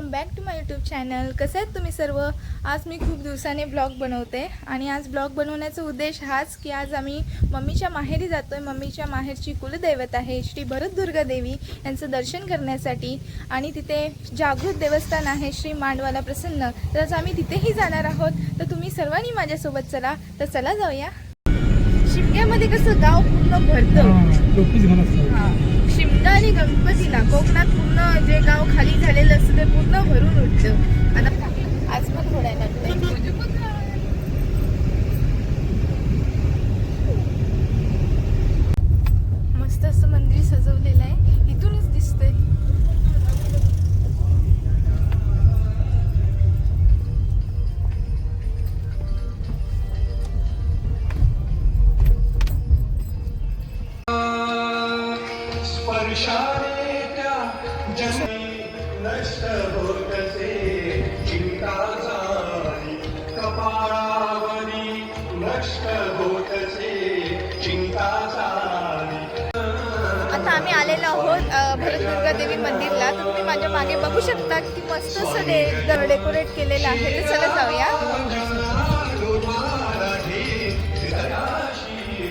Welcome back to my YouTube channel. कसं आहेत तुम्ही सर्व? आज मी खूप दिवसाने ब्लॉग बनवते आणि आज ब्लॉग बनवण्याचा उद्देश हाच की आज आम्ही मम्मीच्या माहेरी जातो आहे मम्मीच्या माहेरची कुलदैवत आहे श्री भरतदुर्गा देवी यांचं दर्शन करण्यासाठी आणि तिथे जागृत देवस्थान आहे श्री मांडवाला प्रसन्न. तर आज आम्ही तिथेही जाणार आहोत. तर तुम्ही सर्वांनी माझ्यासोबत चला. तर चला जाऊया. शिमग्यामध्ये कसं गाव पूर्ण भरतं. शिमगा आणि गणपतीला कोकणात पूर्ण जे गाव खाली झालेलं असतं आता आम्ही आलेलो आहोत भरत भरतदुर्गा देवी मंदिरला. तर तुम्ही माझ्या मागे बघू शकता की मस्त असं डे डेकोरेट केलेलं आहे. तर चला जाऊया.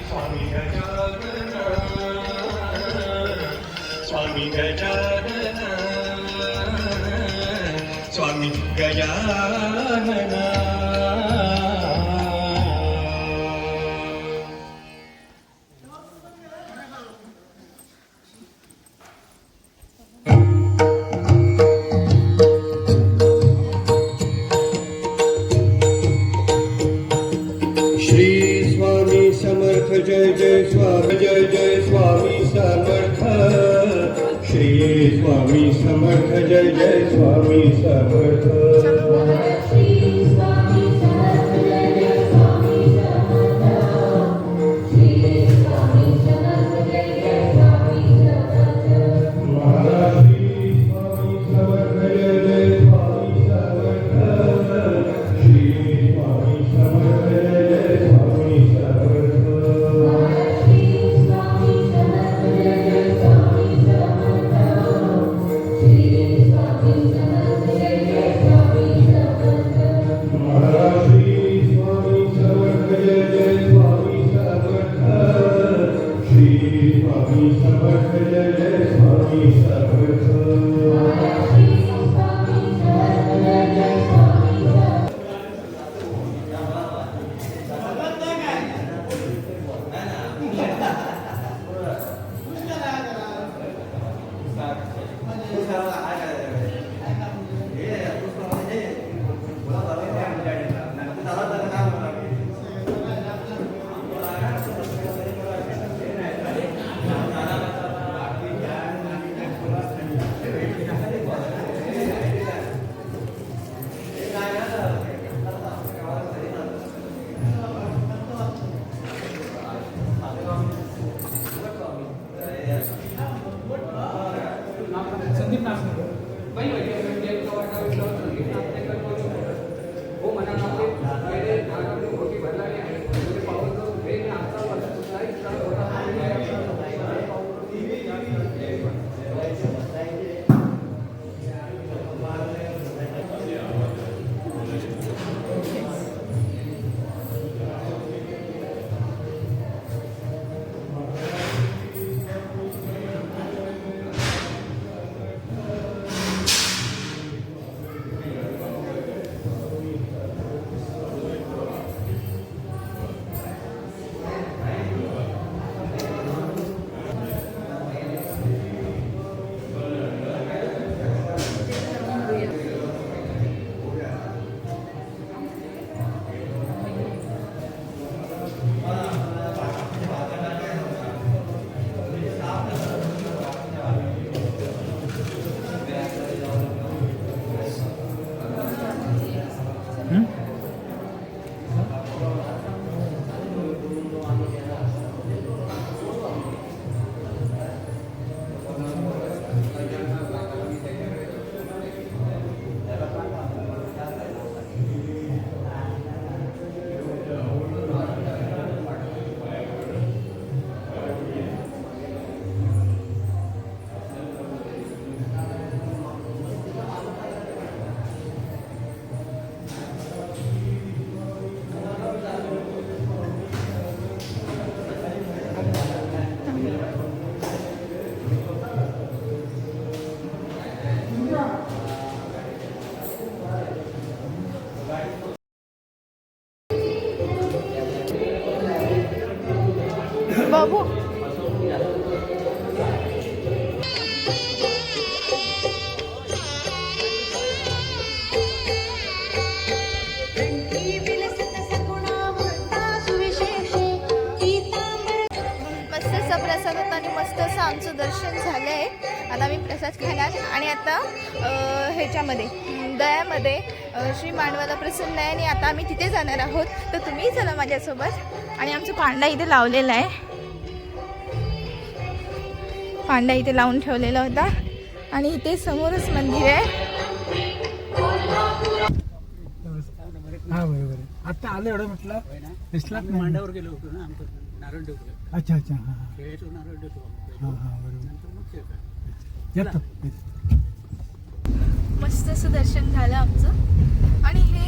स्वामी गजानन स्वामी गजानन स्वामी गजानन. जय जय स्वामी जय जय स्वामी समर्थ। श्री स्वामी समर्थ जय जय स्वामी समर्थ। आमचं दर्शन झालं आहे. आता आम्ही प्रसाद खाणार आणि आता अं, ह्याच्यामध्ये दयामध्ये श्री मांडवाला प्रसन्न आहे आणि आता आम्ही तिथे जाणार आहोत. तर तुम्ही चला माझ्यासोबत. आणि आमचा पांडा इथे लावलेला आहे. पांडा इथे लावून ठेवलेला होता. आणि इथे समोरच मंदिर आहे. हा बरोबर आता आलं एवढं म्हटलं? मांडावर गेलो होतो ना आमचं नारळ अच्छा अच्छा हा नारळ हा हा बरोबर. मस्त असं दर्शन झालं आमचं. आणि हे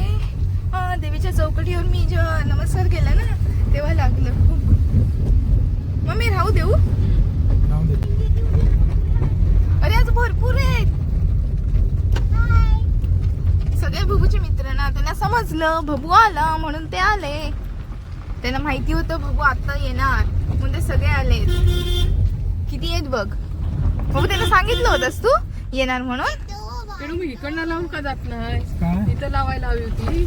देवीच्या चौकटीवर मी जेव्हा नमस्कार केला ना तेव्हा लागलं. खूप मग मी राहू देऊ अरे आज भरपूर आहेत. सगळे भबूचे मित्र ना त्यांना समजलं भबू आला म्हणून ते आले. त्यांना माहिती होतं भबू आता येणार. म्हणून ते सगळे आले किती आहेत बघ? भबू त्यांना सांगितलं होतंस तू? येणार म्हणून? मी इकडनं लावून का जात नाही? इथं लावायला हवी होती.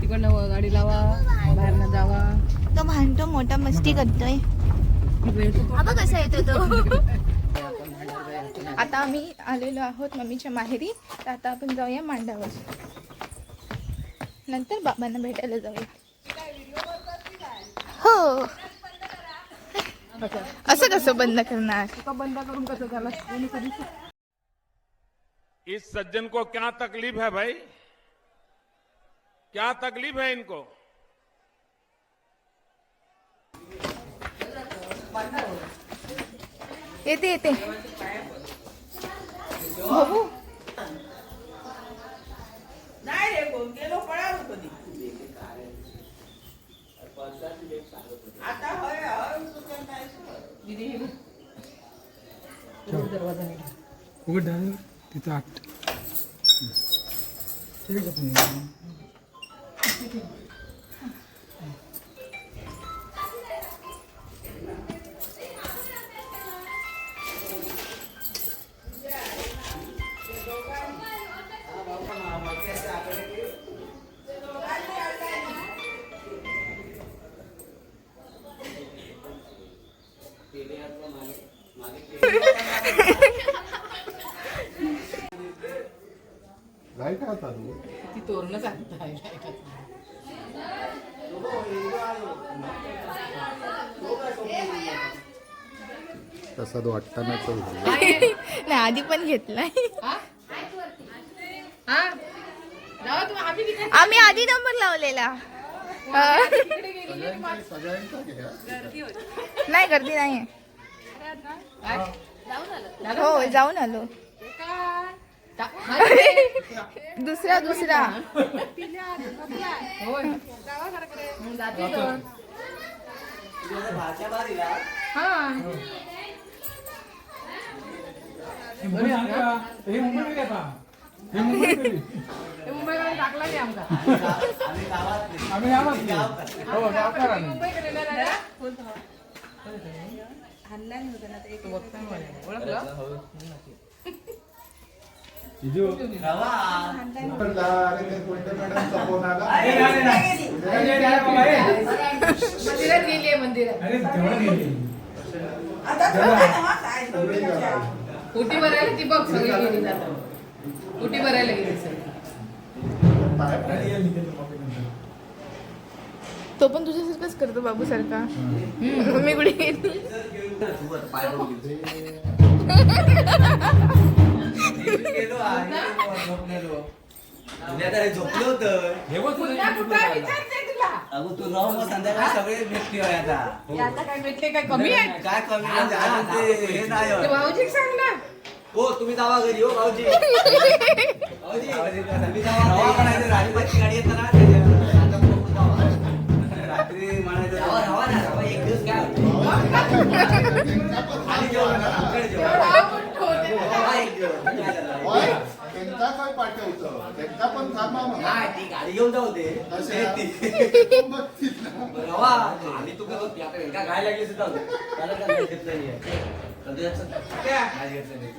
तिकडनं व- गाडी लावा बाहेरनं जावा. तो भांडतो मोठा मस्ती करतोय. कसा येतो तो. आता आम्ही आलेलो आहोत मम्मीच्या माहेरी. तर आता आपण जाऊया मांडावर. नंतर बाबांना भेटायला जाऊया. हो. असं कसं बंद करणार? बंद करून कसं झालं? इस सज्जन को क्या तकलीफ़ है भाई? क्या तकलीफ़ है इनको? येते येते. बघू उघड डाल तिथं आठ. आणताय तसा तो झाला नाही आधी पण घेतलाय हा? आम्ही आधी नंबर लावलेला. नाही गर्दी नाही हो. जाऊन आलो. दुसरा दुसरा मुंबईमध्ये टाकला नाही आम्ही. हो. मुंबईकडे. ओळखलं? मंदिरात गेली मंदिरात. उटी भरायला ती बघ सगळी गेली जातात. उटी भरायला गेली सगळी. तो पण तुझ्यासारखाच करतो बाबू सारखा. मी कुठे गेली. झोपलो होतं पुन्हा कुठं विचारते तुला अगं तू राहू मग संध्याकाळी सगळे भेटते होय आता हे आता काय भेटले काय कमी आहे काय कमी म्हणजे अजून ते हे नाही ते होय. भाऊजी सांग ना हो तुम्ही जावा घरी हो भाऊजी भाऊजी तुम्ही जावा रवा म्हणायचं गाडी येतं ना त्याच्या- आता बघू जावा. रात्री म्हणायचं रवा रवा ना रवा एक दिवस काय होतं? खाली जेवण ना, इकडे जेवण. रवा एक दिवस. काय झालं? संध्याकाळी पाठवतो त्यांना पण थांबा मग नाही ती गाडी घेऊन जाऊ दे कशा? ते ती- मग तिथं. बरं, रवा आम्ही तू काय होती आता एका गाय लागली सुद्धा होते त्याला काय घेतलं नाहीये. कधी जायचं? काय घेतलं नाही.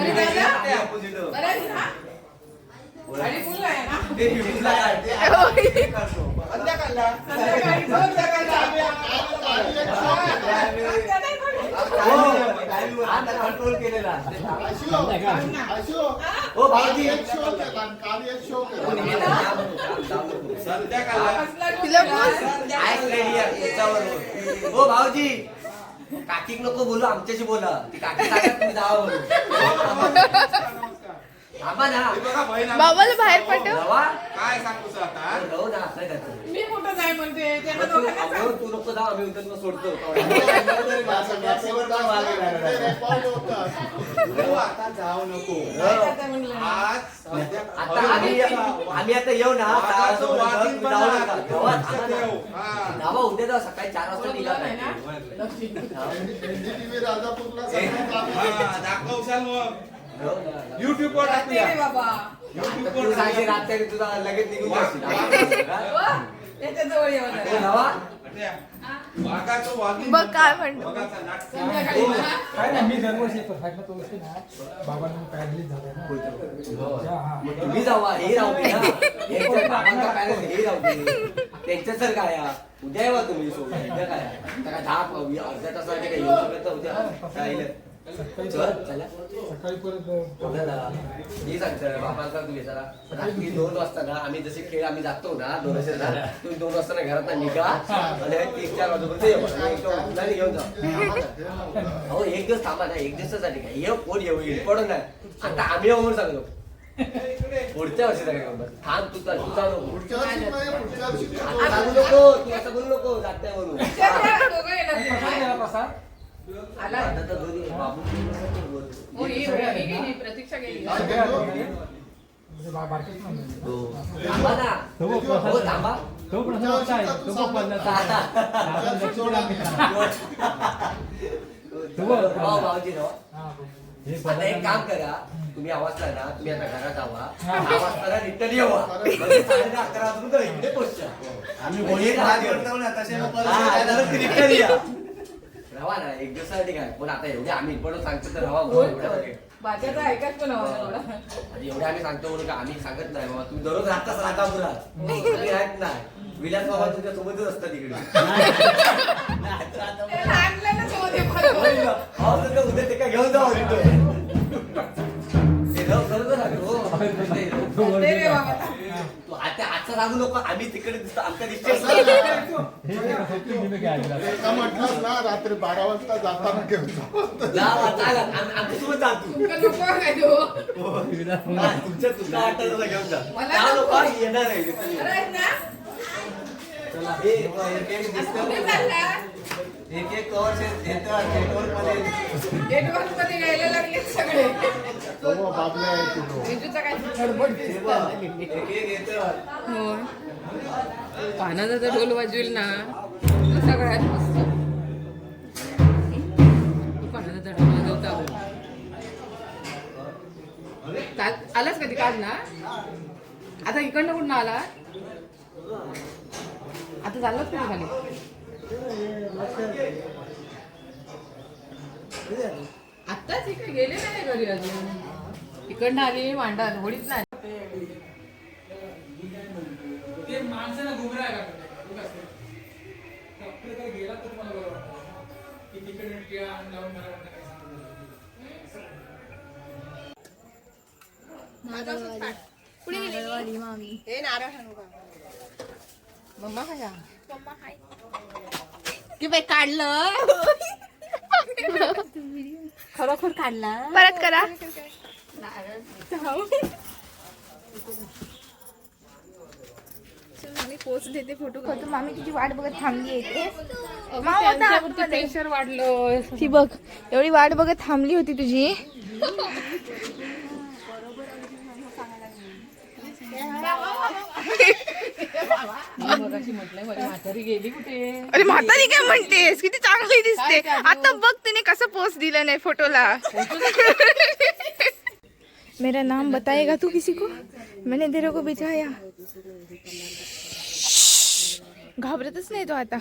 अरे दादा ते opposite हो. बरं आहे ना? गाडी फुल आहे ना ते fifty-ला काय? ते आपण ते करतो. संध्याकाळला. संध्याकाळी दोन सकाळचा. हो, आता control केलेला. हो, हो. हो, भाऊजी. हो भाऊजी. काकीक नको बोलू आमच्याशी बोला. ती काकी सांगत तुम्ही जावा बाबाला बाहेर रवा काय सांगू आता? राहू ना असं करतो जाय म्हणते त्यांना तू दोघांना सांग. अगं, तू नको जाऊ आम्ही सोडतो आता जाऊ नको काय जाता म्हणलं? आज आता आम्ही आम्ही आता येऊ ना जाऊ नका. थांबा. रवा, उद्या जाऊ सकाळी चार वाजता निघा ना? दाखवशाल मग. युट्यूब वर जाते टाकूया रे बाबा आता तू सांगशील रात्री तुझा लगेच निघून जाशील हा? वा, त्याच्याजवळ येऊन वाघीण बघ काय म्हणतो. संध्याकाळी. काय नाही मी दरवर्षी येतो फायदा तो वर्षी ना बाबांना पॅरलिस झालं ना? हा तुम्ही जावा हे राहू दे ना. यांच्या बाबांचा पॅलेस हे राहू दे. त्यांच्या सर काय हा? उद्या येवा तुम्ही सोबत उद्या काय आता काय दहा अर्ध्या तासासाठी काय येऊ शकत तर उद्या येईल? सकाळी परत सांगतो जरा रात्री दोन वाजता ना आम्ही जसे खेळ आम्ही जातो ना दोन वाजता ना तुम्ही दोन वाजता ना घरात निघा आणि तीन चार वाजेपर्यंत येऊ आणि घेऊन जा अहो एक दिवस थांबा ना एक दिवसासाठी काय ये कोण येऊ येईल पडून नाही आता आम्ही येऊ म्हणून सांगतो पुढच्या वर्षी काय गंमत थांब तू चाल तू चालू पुढच्या वर्षी नाही, पुढच्या वर्षी आता सांगू नको तू असं बोलू नको जाते म्हणून दोघं येणार ते. प्रसाद प्रतीक्षा गेली. तो आहे तो आता एक काम करा. तुम्ही आवाजला ना तुम्ही आता घरात आवा. वाजता ना रिटर्न येवा. म्हणजे अकरा वाजून इकडे पोहोचा आम्ही रिटर्न या. ना एक दिवसासाठी काय? पण आता एवढे आम्ही पण सांगतो तर बोल. ऐकाच पण हवा थोडा. आणि एवढे आम्ही सांगतो म्हणून का आम्ही सांगत नाही बाबा. तुम्ही दररोज राहताच राहता तुम्ही राहत नाही विलास बाबा तुमच्या सोबतच असतात तिकडे सांगू नको आम्ही तिकडे दिसतो आमच्या दिसते हे ना रात्री बारा वाजता जाताना घेऊन जा. जा चाला आमच्यासोबत जा तू तुका नको काय तो? हा, तुमच्या तुमच्या आठ घेऊन जा मला नको. येणार आहे ना? हे, दिसतं. कुठे चालला? एक एक कवर येतं नेटवर्कमध्ये नेटवर्कमध्ये यायला लागले सगळे. तो बाबल्या आहे तिथं. विजूचा काय गडबड दिसतं. एक एक येतं. हो पानाचा जर ढोल वाजवेल ना. तर सगळ्यात मस्त. पानाचा ढोल वाजवता हो. आलाच कधी काल ना? आता इकडनं कुठं आला आता चाललाच कधी खाली आत्ताच इकडे गेले नाही घरी अजून. इकडनं आली मांडा होळीच नाही. पुढे गेली मामी. हे नारळ मम्मा कशा मम्मा हाय. की बाई काढलं. खरोखर काढला. परत करा. चल, मामी पोच देते फोटो मामी तुझी वाट बघत थांबली येते. प्रेशर वाढलं. ती बघ एवढी वाट बघत थांबली होती तुझी मी मगाशी म्हटलंय माझी म्हातारी गेली कुठे अरे म्हातारी काय म्हणतेस? किती चांगली दिसते. आता बघ तिने कसं पोस्ट दिलं नाही फोटोला मेरा नाम बताएगा तू किसी को? मैंने तेरे को बिठाया घाबरतच नाही तो आता.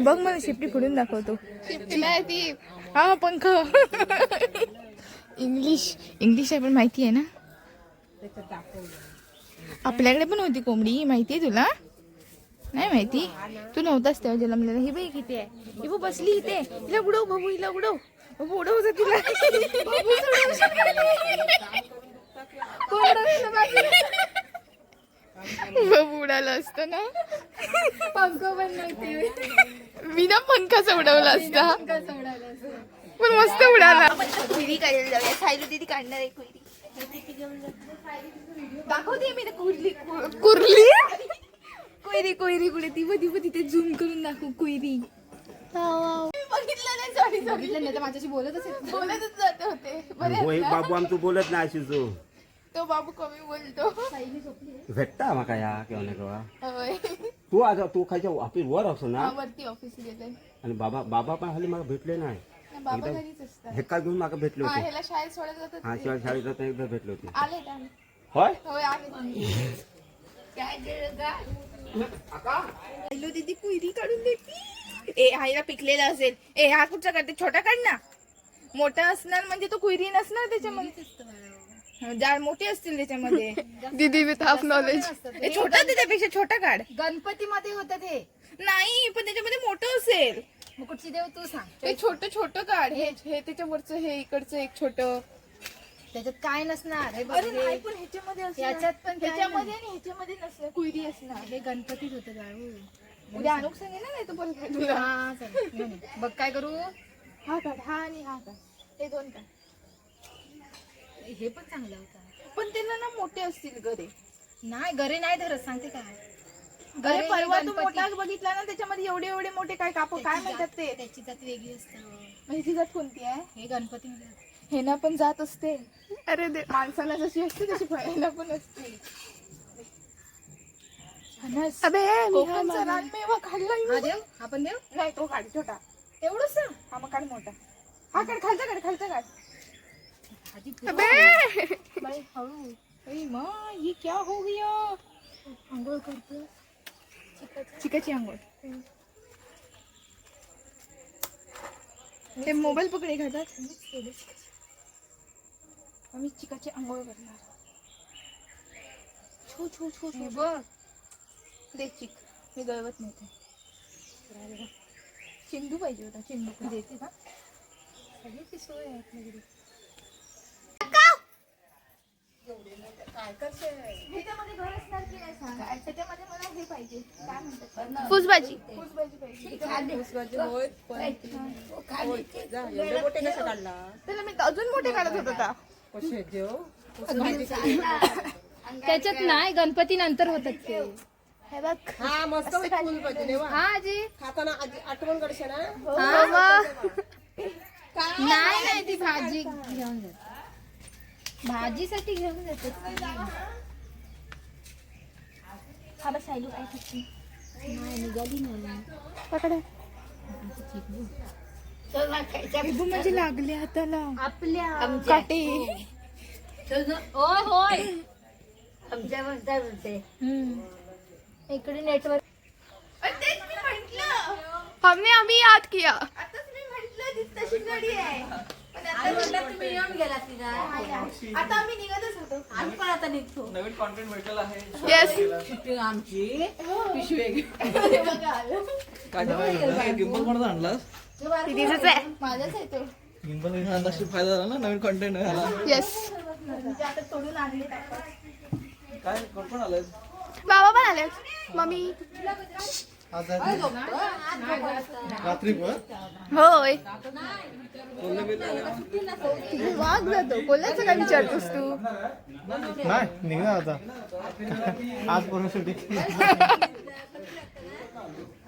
बघ मला शिपटी फोडून दाखवतो. नाही ती. हा पंख. इंग्लिश. इंग्लिश आहे पण माहिती आहे ना. आपल्याकडे पण होती कोंबडी माहिती आहे तुला? नाही माहिती? तू नव्हताच तेव्हा जन्मलेला ही बाई किती आहे. ही बघ बसली इथे. हिला उडव बाबू हिला उडव. बाबू उडव जा तिला? बाबू उडाला असतं ना? पंख पण नव्हते. विना पंखाचा उडवला असता. पण मस्त उडाला. काढायला जाऊया. सायलू दीदी काढणार आहे कुयरी. दाखवते मी ना कुर्ली कुर्ली? कोयरी कोयरी कुठे ती? बघ ती बघ तिथे झूम करून दाखवू कोयरी. बघितलं नाही सॉरी बघितलं नाही तर माझ्याशी बोलतच बोलतच जाते होते. ना? बाबू आमचं बोलत नाही शिजू तो. बाबू कमी बोलतो. भेटता माका या किंवा नाही किंवा होय. तू आज तू खायच्या ऑफिस वर असो ना? वरती ऑफिस गेले आणि बाबा बाबा पण हल्ली मला भेटले नाही. बाबा घरीच असतात. हे काय घेऊन माका भेटले हा होते ह्याला शाळेत सोडत हा जातात शिवाय शाळेत जाता एकदा भेटले होते. आले होय? आले हॅलो दीदी कुयरी काढून देती ए हायला पिकलेला असेल. ए हा कुठचा काढते छोटा काढ ना. मोठा असणार म्हणजे तो कुयरी नसणार त्याच्यामध्ये. जाड मोठे असतील त्याच्यामध्ये. दीदी विथ हाफ नॉलेज छोटा त्याच्यापेक्षा छोटा काढ. गणपतीमध्ये होतं ते. नाही पण त्याच्यामध्ये मोठं असेल. मुकुटची देव तू सांग हे छोट छोट काढ हे हे त्याच्यावरचं हे इकडचं एक छोट. त्याच्यात काय नसणार हे बघ अरे हे- नाही पण ह्याच्यामध्ये असणार. याच्यात पण काय ह्याच्यामध्ये आणि ह्याच्यामध्ये नसणार. कुयरी असणार. हे गणपतीत होतं बाळू उद्या अनुक सांगेल ना नाही तर परत हा चालेल. बघ काय करू. हा काढ हा आणि हा काढ. हे दोन काढ. हे पण चांगलं होतं. पण त्यांना ना मोठे असतील गरे. नाही घरी नाही धरत सांगते काय अरे परवा तू गणपती- मोठा बघितला ना त्याच्यामध्ये एवढे एवढे मोठे काय कापू काय म्हणतात ते? त्याची जात वेगळी असते. ह्याची जात कोणती आहे? हे गणपतीमध्ये हे ना पण जात असते. अरे दे माणसाला जशी असते तशी फळायला पण असते. फणस. कोकणचा रानमेवा खाल्ला हा देव हा पण देव? नाही तो काढ छोटा. एवढंच हा मग काढ मोठा. हा काढ खालचा काढ खालचा काढ. भाजी बाई हळू. अरे माँ ये क्या हो गया? आंघोळ चिकाची. आंघोळ. ते मोबाईल पकडे घालतात. आम्ही चिकाची आंघोळ करणार. छो छो छो छो. बघ. दे चिक. मी गळवत नाही ते चिंदू पाहिजे होता चिंदू देते का? सगळी सोय आहे आपल्याकडे. ह्याच्यामध्ये घर असणार की नाही सांग त्याच्यामध्ये मला हे पाहिजे. काय म्हणतात? फुसबाजी फुसबाजी पाहिजे. त्याला मी अजून मोठे काढत होतो का त्याच्यात नाही गणपती नंतर होतात ते. हे बघ. हा आजी. हा? मग. नाही नाही ती भाजी घेऊन जाते भाजीसाठी घेऊन जाते. हा बस सायलू काय खाते? नाही निघाली नाही पकडा. विभू म्हणजे लागले हाताला. आपल्या. काटे. होय होय. इकडे नेटवर्क हमने अभी याद किया. आताच मी म्हंटल तशी गाडी आहे. तुम्ही येऊन गेला तिला आता आम्ही निघतच होतो. आम्ही पण आता निघतो. नवीन कॉन्टेंट भेटलेला आहे. येस आमची. पिशवी काय गिंबल कोणाचा आणलास? दिदीच आहे? माझाच आहे तो. गिंबल आणलास फायदा झाला ना नवीन कॉन्टेंट झाला येस म्हणजे आता तोडून आणले काय? कोण कोण आलं बाबा पण आले मम्मी. होय. वाघ जातो. कोल्ह्याचं काय विचारतोस तू? नाही निघणार आता. आज पूर्ण सुट्टी.